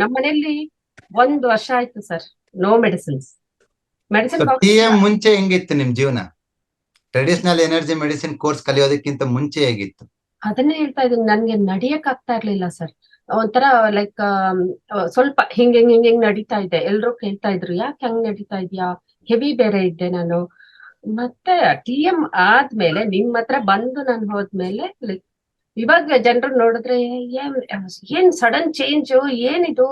ನಮ್ಮ ಮನೆಯಲ್ಲಿ ಒಂದ್ ವರ್ಷ ಆಯ್ತು ಸರ್ ನೋ ಮೆಡಿಸಿನ್ಸ್ ಮೆಡಿಸಿನ್ ಎಂ ಮುಂಚೆ ಹೆಂಗಿತ್ತು ನಿಮ್ ಜೀವನ? ಟ್ರೆಡಿಷನಲ್ ಎನರ್ಜಿ ಮೆಡಿಸಿನ್ ಕೋರ್ಸ್ ಕಲಿಯೋದಕ್ಕಿಂತ ಮುಂಚೆ ಹೇಗಿತ್ತು? ಅದನ್ನೇ ಹೇಳ್ತಾ ಇದ್ದೀನಿ ನನ್ಗೆ ನಡಿಯಕ್ ಆಗ್ತಾ ಇರ್ಲಿಲ್ಲ ಸರ್ ಒಂಥರ ಲೈಕ್ ಸ್ವಲ್ಪ ಹಿಂಗ್ ಹಿಂಗ್ ಹಿಂಗ್ ಹಿಂಗ್ ನಡೀತಾ ಇದ್ದೆ ಎಲ್ರು ಕೇಳ್ತಾ ಇದ್ರು ಯಾಕೆ ಹಂಗ್ ನಡೀತಾ ಇದ್ಯಾ? ಹೆವಿ ಬೇರೆ ಇದ್ದೆ ನಾನು. ಮತ್ತೆ ಟಿ ಎಂ ಆದ್ಮೇಲೆ ನಿಮ್ ಹತ್ರ ಬಂದು ನಾನು ಹೋದ್ಮೇಲೆ ಲೈಕ್ ಇವಾಗ ಜನರು ನೋಡಿದ್ರೆ ಏನ್ ಏನ್ ಸಡನ್ ಚೇಂಜ್ ಏನಿದು?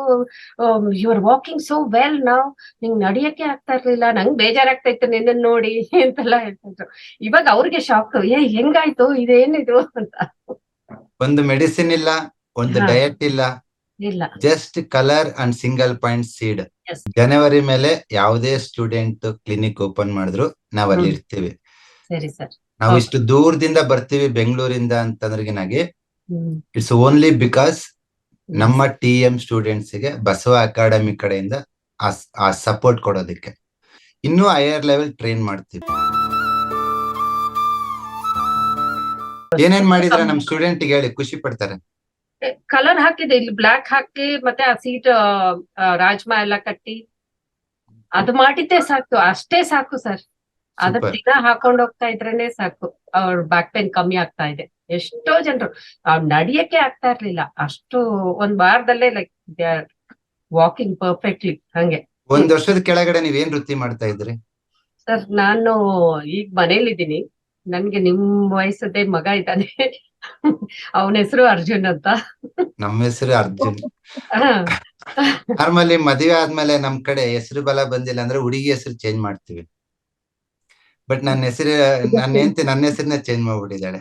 You are walking so well ನಾವ್ ನಿಂಗ್ ನಡಿಯಕ್ಕೆ ಆಗ್ತಾ ಇರ್ಲಿಲ್ಲ. ನಂಗ್ ಬೇಜಾರಾಗ್ತಾ ಇತ್ತು ನಿನ್ನ ನೋಡಿ ಅಂತೆಲ್ಲ ಹೇಳ್ತಿದ್ರು. ಇವಾಗ ಅವ್ರಿಗೆ ಶಾಕ್ ಏ ಹೆಂಗಾಯ್ತು? ಇದೇನಿದು ಅಂತ. ಒಂದು ಮೆಡಿಸಿನ್ ಇಲ್ಲ ಒಂದು ಡಯಟ್ ಇಲ್ಲ. ಇಲ್ಲ. Just colour and single point seed ಜನವರಿ ಮೇಲೆ ಯಾವುದೇ ಸ್ಟೂಡೆಂಟ್ ಕ್ಲಿನಿಕ್ ಓಪನ್ ಮಾಡಿದ್ರು ನಾವ್ ಅಲ್ಲಿ ಇರ್ತೀವಿ. ಸರಿ ಸರ್. ನಾವು. ಇಷ್ಟು ದೂರದಿಂದ ಬರ್ತೀವಿ ಬೆಂಗಳೂರಿಂದ ಅಂತಂದ್ರೆ ಹ್ಮ್. ಇಟ್ಸ್ ಓನ್ಲಿ ಬಿಕಾಸ್ ನಮ್ಮ ಟಿ ಎಂ ಸ್ಟೂಡೆಂಟ್ಸ್ಗೆ ಬಸವ ಅಕಾಡೆಮಿ ಕಡೆಯಿಂದ ಆ- ಆ ಸಪೋರ್ಟ್ ಕೊಡೋದಕ್ಕೆ. ಇನ್ನೂ ಹೈಯರ್ ಲೆವೆಲ್ ಟ್ರೈನ್ ಮಾಡ್ತೀವಿ. ಏನೇನ್ ಮಾಡಿದ್ರೆ ನಮ್ ಸ್ಟೂಡೆಂಟ್ ಹೇಳಿ ಖುಷಿ ಪಡ್ತಾರೆ? ಕಲರ್ ಹಾಕಿದೆ ಇಲ್ಲಿ ಬ್ಲಾಕ್ ಹಾಕಿ ಮತ್ತೆ ಆ ಸೀಟ್ ರಾಜ್ಮಾ ಎಲ್ಲ ಕಟ್ಟಿ. ಅದು ಮಾಡಿದ್ದೆ ಸಾಕು ಅಷ್ಟೇ ಸಾಕು ಸರ್. ಅದ್ರ. ದಿನ ಹಾಕೊಂಡ್ ಹೋಗ್ತಾ ಇದ್ರೇನೆ ಸಾಕು. ಅವ್ರ ಬ್ಯಾಕ್ ಪೇನ್ ಕಮ್ಮಿ ಆಗ್ತಾ ಇದೆ. ಎಷ್ಟೋ ಜನರು ಅವ್ರ್ ನಡಿಯಕ್ಕೆ ಆಗ್ತಾ ಇರ್ಲಿಲ್ಲ. ಅಷ್ಟು ಒಂದ್ ವಾರದಲ್ಲೇ like they are walking perfectly ಹಂಗೆ. ಒಂದ್ ವರ್ಷದ ಕೆಳಗಡೆ ನೀವ್ ಏನ್ ವೃತ್ತಿ ಮಾಡ್ತಾ ಇದ್ರಿ? ಸರ್ ನಾನು ಈಗ ಮನೇಲಿದ್ದೀನಿ. ನನ್ಗೆ ನಿಮ್ ವಯಸ್ಸದೇ ಮಗ ಇದ್ದಾನೆ. ಅವನ ಹೆಸರು ಅರ್ಜುನ್ ಅಂತ. ನಮ್ಮ ಹೆಸರು ಅರ್ಜುನ್. ನಾರ್ಮಲಿ ಮದುವೆ ಆದ್ಮೇಲೆ ನಮ್ ಕಡೆ ಹೆಸರು ಬಲ ಬಂದಿಲ್ಲ ಅಂದ್ರೆ ಹುಡುಗಿ ಹೆಸರು ಚೇಂಜ್ ಮಾಡ್ತೀವಿ. ಬಟ್ ನನ್ನ ಹೆಸರು ನನ್ನ ಹೆಂಡತಿ ನನ್ನ ಹೆಸರನ್ನ ಚೇಂಜ್ ಮಾಡ್ಬಿಟ್ಟಿದ್ದಾಳೆ.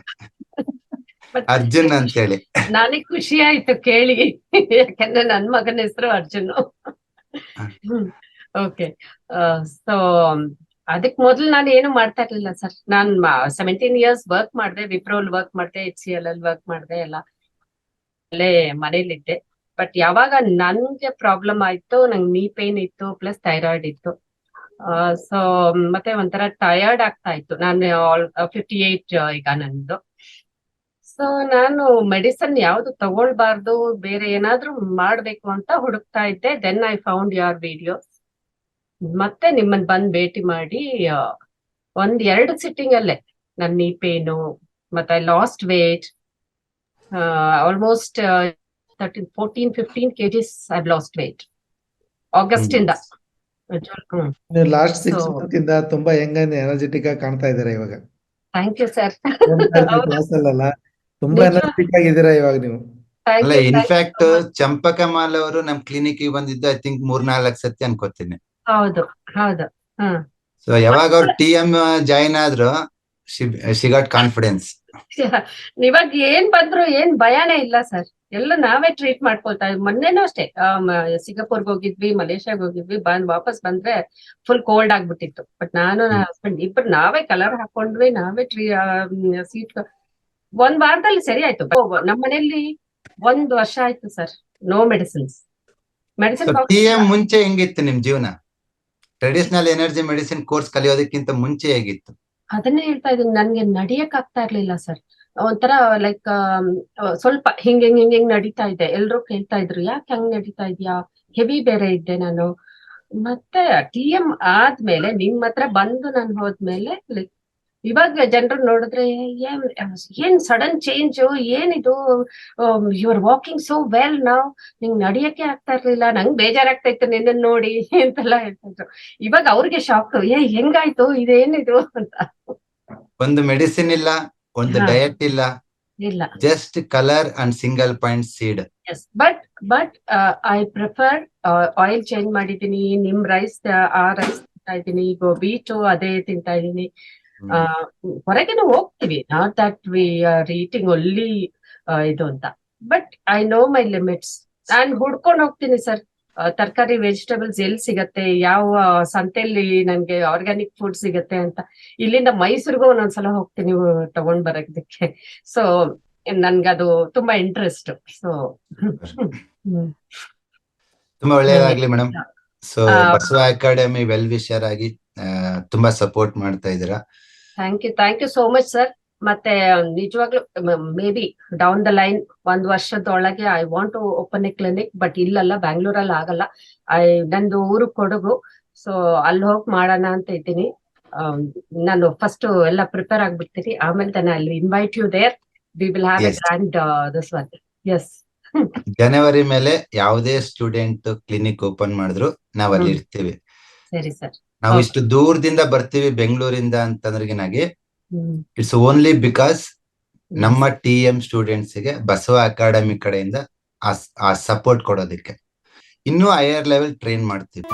ಅರ್ಜುನ್ ಅಂತ ಹೇಳಿ ನನಗ್ ಖುಷಿ ಆಯ್ತು ಕೇಳಿ. ಯಾಕಂದ್ರೆ ನನ್ ಮಗನ ಹೆಸರು ಅರ್ಜುನ್. ಓಕೆ ಸೊ ಅದಕ್ ಮೊದ್ಲು ನಾನು ಏನು ಮಾಡ್ತಾ ಇರ್ಲಿಲ್ಲ ಸರ್. ನಾನ್ ಸೆವೆಂಟೀನ್ ಇಯರ್ಸ್ ವರ್ಕ್ ಮಾಡಿದೆ ವಿಪ್ರೋಲ್ ವರ್ಕ್ ಮಾಡಿದೆ ಎಚ್ ಸಿ ಎಲ್ ಅಲ್ಲಿ ವರ್ಕ್ ಮಾಡಿದೆ ಎಲ್ಲ ಅಲ್ಲೇ ಮನೇಲಿದ್ದೆ. ಬಟ್ ಯಾವಾಗ ನನ್ಗೆ ಪ್ರಾಬ್ಲಮ್ ಆಯ್ತು ನಂಗೆ ನೀ ಪೇನ್ ಇತ್ತು ಪ್ಲಸ್ ಥೈರಾಯ್ಡ್ ಇತ್ತು. ಸೊ ಮತ್ತೆ ಒಂಥರ ಟಯರ್ಡ್ ಆಗ್ತಾ ಇತ್ತು. ನಾನು ಫಿಫ್ಟಿ ಏಟ್ ಈಗ ನಂದು ಸೊ ನಾನು ಮೆಡಿಸನ್ ಯಾವ್ದು ತಗೊಳ್ಬಾರ್ದು ಬೇರೆ ಏನಾದ್ರೂ ಮಾಡ್ಬೇಕು ಅಂತ ಹುಡುಕ್ತಾ ಇದ್ದೆ. Then I found your videos ಮತ್ತೆ ನಿಮ್ಮನ್ನ ಬಂದ್ ಭೇಟಿ ಮಾಡಿ ಒಂದ್ ಎರಡು ಸಿಟ್ಟಿಂಗ್ ಅಲ್ಲೇ ನನ್ನ ನೀ ಪೇನು ಮತ್ತೆ lost weight almost thirteen fourteen fifteen KGs I lost weight August ಇಂದ. ನೀವು ಲಾಸ್ಟ್ ಸಿಕ್ಸ್ ಮಂತ್ ಇಂದ ತುಂಬಾ ಯಂಗ್ ಅಂಡ್ ಎನರ್ಜೆಟಿಕ್ ಆಗಿ ಕಾಣ್ತಾ ಇದ್ದೀರಾ ಇವಾಗ. ಥ್ಯಾಂಕ್ ಯು ಸರ್ ಕ್ಲಾಸ್ ತುಂಬಾ. ಎನರ್ಜೆಟಿಕ್ ಆಗಿದ್ದೀರಾ ಇವಾಗ ನೀವು? ಅಲ್ಲ ಇನ್ಫ್ಯಾಕ್ಟ್ ಇನ್ಫ್ಯಾಕ್ಟ್ ಚಂಪಕಮಾಲ್ ಅವರು ನಮ್ ಕ್ಲಿನಿಕ್ಗೆ ಬಂದಿದ್ದು ಐ ಥಿಂಕ್ ಮೂರ್ ನಾಲ್ಕು ಸತಿ ಅನ್ಕೋತೀನಿ. ಹೌದು ಹೌದು. ಸೊ ಯಾವಾಗ ಅವ್ರು ಟಿ ಎಂ ಜಾಯಿನ್ ಆದ್ರು ಶಿ ಗಾಟ್ ಕಾನ್ಫಿಡೆನ್ಸ್ ಇವಾಗ ಏನ್ ಬಂದ್ರು ಏನ್ ಭಯನೇ ಇಲ್ಲ ಸರ್ ಎಲ್ಲ ನಾವೇ ಟ್ರೀಟ್ ಮಾಡ್ಕೊಳ್ತಾ ಇದ್ವಿ ಮೊನ್ನೆನೂ ಅಷ್ಟೇ. ಸಿಂಗಾಪುರ್ಗೆ ಹೋಗಿದ್ವಿ ಮಲೇಷ್ಯಾಗ್ ಹೋಗಿದ್ವಿ ಬಂದ್ ವಾಪಸ್ ಬಂದ್ರೆ ಫುಲ್ ಕೋಲ್ಡ್ ಆಗ್ಬಿಟ್ಟಿತ್ತು. ಬಟ್ ನಾನು ನನ್ನ ಹಸ್ಬೆಂಡ್ ಇಬ್ರು ನಾವೇ ಕಲರ್ ಹಾಕೊಂಡ್ವಿ ನಾವೇ ಟ್ರೀ ಸೀಟ್ ಒಂದ್ ವಾರದಲ್ಲಿ ಸರಿ ಆಯ್ತು. ನಮ್ಮ ಮನೆಯಲ್ಲಿ ಒಂದ್ ವರ್ಷ ಆಯ್ತು ಸರ್ ನೋ ಮೆಡಿಸಿನ್ಸ್ ಮೆಡಿಸಿನ್ ಮುಂಚೆ ಹೆಂಗಿತ್ತು ನಿಮ್ ಜೀವನ? ಟ್ರೆಡಿಷನಲ್ ಎನರ್ಜಿ ಮೆಡಿಸಿನ್ ಕೋರ್ಸ್ ಕಲಿಯೋದಕ್ಕಿಂತ ಮುಂಚೆ ಹೇಗಿತ್ತು? ಅದನ್ನೇ ಹೇಳ್ತಾ ಇದ್ದೀನಿ. ನನ್ಗೆ ನಡಿಯಕ್ ಆಗ್ತಾ ಇರ್ಲಿಲ್ಲ ಸರ್. ಒಂಥರ ಲೈಕ್ ಸ್ವಲ್ಪ ಹಿಂಗ್ ಹಿಂಗ್ ಹಿಂಗ್ ನಡೀತಾ ಇದೆ. ಎಲ್ರು ಕೇಳ್ತಾ ಇದ್ರು, ಯಾಕೆ ಹಂಗ್ ನಡೀತಾ ಇದ್ಯಾ? ಹೆವಿ ಬೇರೆ ಇದ್ದೆ ನಾನು. ಮತ್ತೆ ಟಿ ಎಂ ಆದ್ಮೇಲೆ ನಿಮ್ ಹತ್ರ ಬಂದು ನಾನು ಹೋದ್ಮೇಲೆ ಲೈಕ್ ಇವಾಗ ಜನರು ನೋಡಿದ್ರೆ ಏನ್ ಏನ್ ಸಡನ್ ಚೇಂಜ್ ಏನಿದು? You are walking so well ನಾವ್ ನಿಂಗ್ ನಡಿಯಕ್ಕೆ ಆಗ್ತಾ ಇರ್ಲಿಲ್ಲ. ನಂಗ್ ಬೇಜಾರಾಗ್ತಾ ಇತ್ತು ನಿನ್ನ ನೋಡಿ ಅಂತೆಲ್ಲ ಹೇಳ್ತಿದ್ರು. ಇವಾಗ ಅವ್ರಿಗೆ ಶಾಕ್ ಏ ಹೆಂಗಾಯ್ತು? ಇದೇನಿದು ಅಂತ. ಒಂದು ಮೆಡಿಸಿನ್ ಇಲ್ಲ ಒಂದು ಡಯಟ್ ಇಲ್ಲ. ಇಲ್ಲ. Just colour and single point seed but but I prefer oil change ಮಾಡಿದೀನಿ ನಿಮ್ ರೈಸ್ ಆ ರೈಸ್ ತಿಂತಾ ಇದ್ದೀನಿ. ಗೋಬಿಟು ಅದೇ ತಿಂತಾ ಇದ್ದೀನಿ. ಆ, ಹೊರಗೇನು ಹೋಗ್ತೀವಿ. Not that we are eating only ಇದು ಅಂತ. But I know my limits ನಾನ್ ಹುಡ್ಕೊಂಡು ಹೋಗ್ತೀನಿ ಸರ್. ತರಕಾರಿ ವೆಜಿಟೇಬಲ್ಸ್ ಎಲ್ಲಿ ಸಿಗತ್ತೆ? ಯಾವ ಸಂತೆಯಲ್ಲಿ ನನ್ಗೆ ಆರ್ಗ್ಯಾನಿಕ್ ಫುಡ್ ಸಿಗತ್ತೆ ಅಂತ. ಇಲ್ಲಿಂದ ಮೈಸೂರಿಗೂ ಒಂದೊಂದ್ಸಲ ಹೋಗ್ತೀನಿ ತಗೊಂಡ್ ಬರೋದಕ್ಕೆ. ಸೊ ನನ್ಗದು ತುಂಬಾ ಇಂಟ್ರೆಸ್ಟ್ ಸೊ ತುಂಬಾ ಒಳ್ಳೇದಾಗ್ಲಿ madam so Basava academy well wisher ಆಗಿ ತುಂಬಾ ಸಪೋರ್ಟ್ ಮಾಡ್ತಾ ಇದ್ದೀರಾ. Thank you thank you so much sir ಮತ್ತೆ ನಿಜವಾಗ್ಲೂ may be down the line ಒಂದ್ ವರ್ಷದೊಳಗೆ I want to open a clinic but ಇಲ್ಲಲ್ಲ ಬ್ಯಾಂಗ್ಳೂರಲ್ಲಿ ಆಗಲ್ಲ. ಐ ನಂದು ಊರು ಕೊಡಗು ಸೊ ಅಲ್ಲಿ ಹೋಗಿ ಮಾಡೋಣ ಅಂತ ಇದ್ದೀನಿ. ನಾನು ಫಸ್ಟ್ ಎಲ್ಲ ಪ್ರಿಪೇರ್ ಆಗ್ಬಿಡ್ತೀನಿ. ಆಮೇಲೆ ತಾನೆ ಅಲ್ಲಿ invite you there we will have. Grand this one's ಜನವರಿ ಮೇಲೆ ಯಾವುದೇ ಸ್ಟೂಡೆಂಟ್ ಕ್ಲಿನಿಕ್ ಓಪನ್ ಮಾಡಿದ್ರು ನಾವ್ ಅಲ್ಲಿ ಇರ್ತೀವಿ. ಸರಿ ಸರ್. ನಾವು. ಇಷ್ಟು ದೂರದಿಂದ ಬರ್ತೀವಿ ಬೆಂಗಳೂರಿಂದ ಅಂತಂದ್ರಿಗಿನಾಗಿ ಇಟ್ಸ್ ಓನ್ಲಿ ಬಿಕಾಸ್ ನಮ್ಮ ಟಿ ಎಂ ಸ್ಟೂಡೆಂಟ್ಸ್ಗೆ ಬಸವ ಅಕಾಡೆಮಿ ಕಡೆಯಿಂದ ಆ ಸಪೋರ್ಟ್ ಕೊಡೋದಕ್ಕೆ. ಇನ್ನೂ ಹೈಯರ್ ಲೆವೆಲ್ ಟ್ರೈನ್ ಮಾಡ್ತೀವಿ.